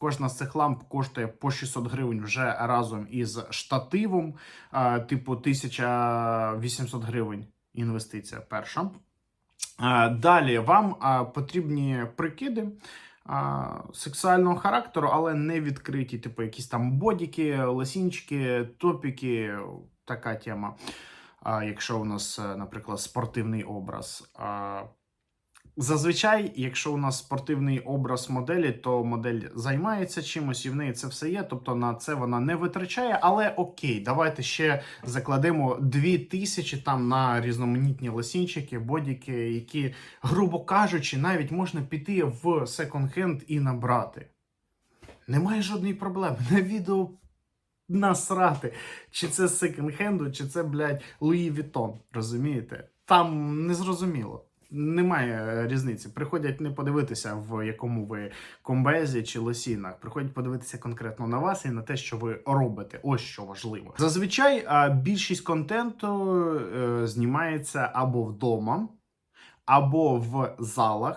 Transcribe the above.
Кожна з цих ламп коштує по 600 гривень вже разом із штативом, типу 1800 гривень інвестиція перша. Далі вам потрібні прикиди сексуального характеру, але не відкриті, типу якісь там бодіки, лосінчики, топіки, така тема. Якщо у нас, е, наприклад, спортивний образ. Зазвичай, якщо у нас спортивний образ моделі, то модель займається чимось, і в неї це все є. Тобто на це вона не витрачає. Але окей, давайте ще закладемо 2000 там на різноманітні лосінчики, бодіки, які, грубо кажучи, навіть можна піти в секонд-хенд і набрати. Немає жодної проблеми. На відео насрати. Чи це секонд-хенду, чи це, блядь, Луї Вітон. Розумієте? Там незрозуміло. Немає е, різниці. Приходять не подивитися, в якому ви комбезі чи лосінах. Приходять подивитися конкретно на вас і на те, що ви робите. Ось що важливо. Зазвичай більшість контенту е, знімається або вдома, або в залах.